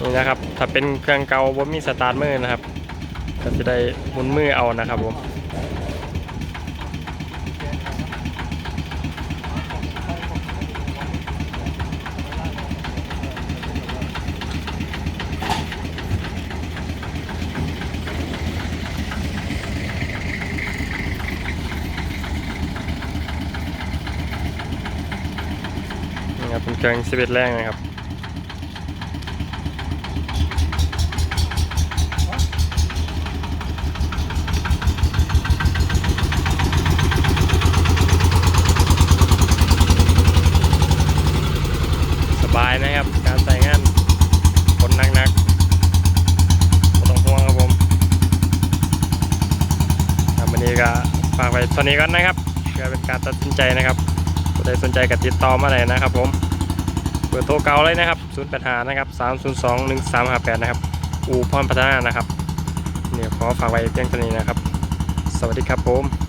นี่นะครับ ถ้าเป็นเครื่องเก่าบ่มีสตาร์ทมือนะครับก็จะได้มุนมือเอานะครับผมนี่ครับเป็นเครื่อง11แรงนะครับ บายนะครับ การใส่งานคนหนักๆไม่ต้องห่วงครับผมครับวันนี้ก็ฝากไว้เท่านี้ก่อนนะครับเพื่อเป็นการตัดสินใจนะครับผู้ใดสนใจก็ติดต่อมาเลยนะครับ ผมเบอร์โทรเก่าเลยนะครับ0 8 5นะครับ302 1358นะครับอูพรพัฒนานะครับเนี่ยขอฝากไว้เพียงเท่านี้นะครับ สวัสดีครับผม